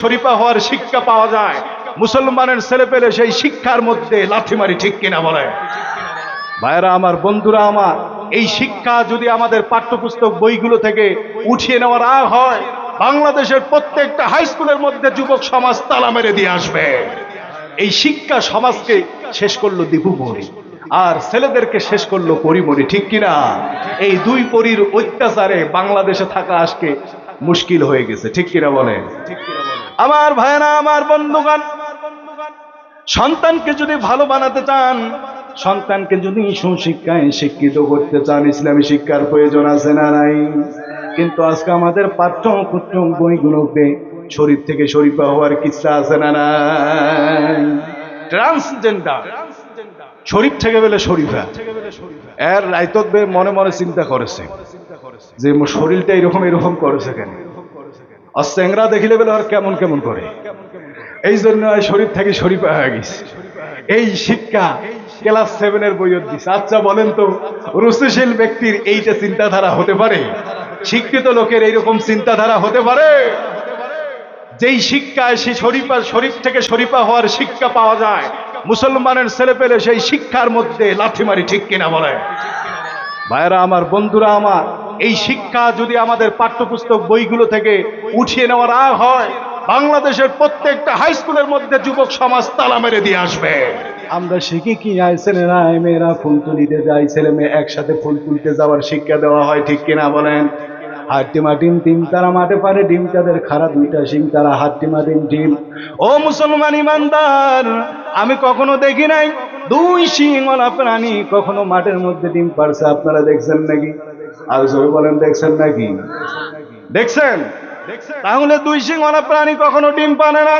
শরীফা হওয়ার শিক্ষা পাওয়া যায়। মুসলমানের ছেলে পেলে সেই শিক্ষার মধ্যে লাথি মারি ঠিক কিনা বলে? ভাইরা আমার বন্ধুরা, আমার, এই শিক্ষা যদি আমাদের পাঠ্যপুস্তক বইগুলো থেকে উঠিয়ে নেওয়ার আগ হয়, বাংলাদেশের প্রত্যেকটা হাই স্কুলের মধ্যে যুবক সমাজ তালা মেরে দিয়ে আসবে। এই শিক্ষা সমাজকে শেষ করল দীপুমণি আর ছেলেদেরকে শেষ করল পরিমণি ঠিক কিনা? এই দুই পরীর অত্যাচারে বাংলাদেশে থাকা আজকে মুশকিল হয়ে গেছে, ঠিক কিনা বলে আমার ভাইরা আমার বন্ধুগণ, সন্তানকে যদি ভালো বানাতে চান, সন্তানকে যদি সুশিক্ষায় শিক্ষিত করতে চান, ইসলামী শিক্ষার প্রয়োজন আছে না নাই? কিন্তু আজকে আমাদের পাঠ্য পুত্র বইগুলোতে শরীর থেকে শরীফা হওয়ার কিচ্ছা আছে না নাই? ট্রান্সজেন্ডার শরীফ থেকে বেলে শরীফা। এর রাইতক মনে মনে চিন্তা করেছে যে শরীরটা এরকম এরকম করেছে কেন? আর চেংরা দেখিলে বেলে আর কেমন কেমন করে? এই জন্য শরীর থেকে শরীফা হয়ে গেছে। এই শিক্ষা ক্লাস সেভেনের বইয়ের দিছে। আচ্ছা বলেন তো, রুচিশীল ব্যক্তির এইটা চিন্তাধারা হতে পারে? শিক্ষিত লোকের এইরকম চিন্তাধারা হতে পারে? যেই শিক্ষায় সেই শরীফা, শরীফ থেকে শরীফা হওয়ার শিক্ষা পাওয়া যায়, মুসলমানের ছেলে পেলে সেই শিক্ষার মধ্যে লাথি মারি ঠিক কিনা বলে? ভাইরা আমার বন্ধুরা, আমার এই শিক্ষা যদি আমাদের পাঠ্যপুস্তক বইগুলো থেকে উঠিয়ে নেওয়ার আগ হয়, বাংলাদেশের প্রত্যেকটা হাই স্কুলের মধ্যে যুবক সমাজ তালা মেরে দিয়ে আসবে। আমরা শিখি কি আয় ছেলেরা মেয়েরা ফুল তুলিতে যাই ছেলে মেয়ে একসাথে ফুল তুলতে যাওয়ার শিক্ষা দেওয়া হয়, ঠিক কিনা বলেন? হাট্টিমা ডিম ডিম তারা মাঠে পারে, ডিম তাদের খারাপ দুইটা সিং তারা হাট্টিমা ডিম ডিম। ও মুসলমান ইমানদার, আমি কখনো দেখি নাই দুই সিংওয়ালা প্রাণী কখনো মাঠের মধ্যে ডিম পারছে, আপনারা দেখছেন নাকি? আর জোরে বলেন, দেখছেন নাকি? দেখছেন? তাহলে দুই সিংওয়ালা প্রাণী কখনো ডিম পানে না।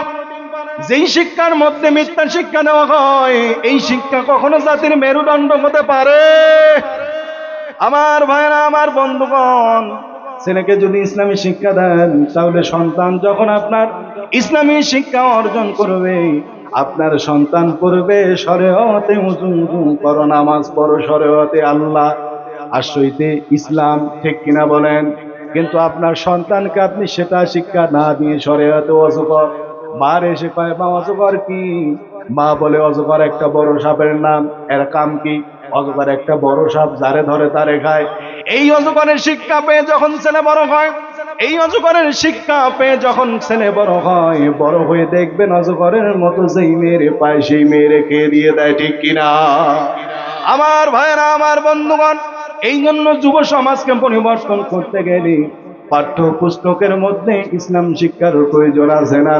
যেই শিক্ষার মধ্যে মিথ্যা শিক্ষা দেওয়া হয়, এই শিক্ষা কখনো জাতির মেরুদণ্ড হতে পারে। আমার ভাইরা আমার বন্ধুগণ, ছেলেকে যদি ইসলামী শিক্ষা দেন, তাহলে সন্তান যখন আপনার ইসলামী শিক্ষা অর্জন করবে আপনার সন্তান পড়বে সরেহতে উঁচু করো, নামাজ পড়ো সরেহতে আল্লাহ। আশ্রইতে ইসলাম, ঠিক কিনা বলেন? কিন্তু আপনার সন্তানকে আপনি সেটা শিক্ষা না দিয়ে সরেহতে অজকর মার এসে কয়, মা অজগর কি? মা বলে অজগর একটা বড় সাপের নাম। এর কাম কি? অজগর একটা বড় সাপ, যারে ধরে তারে খায়। এই অজগরের শিক্ষা পেয়ে যখন ছেলে বড় হয় এই অজগরের শিক্ষা পেয়ে যখন ছেলে বড় হয়, বড় হয়ে দেখবেন অজগরের মতো যেই মেরে পায় সেই মেরে খেয়ে দিয়ে দেয়, ঠিক কিনা? আমার ভাইয়েরা, আমার বন্ধুগণ, এই জন্য যুব সমাজকে পরিবর্তন করতে গেলে পাঠ্য পুস্তকের মধ্যে ইসলাম শিক্ষার প্রয়োজন আছে না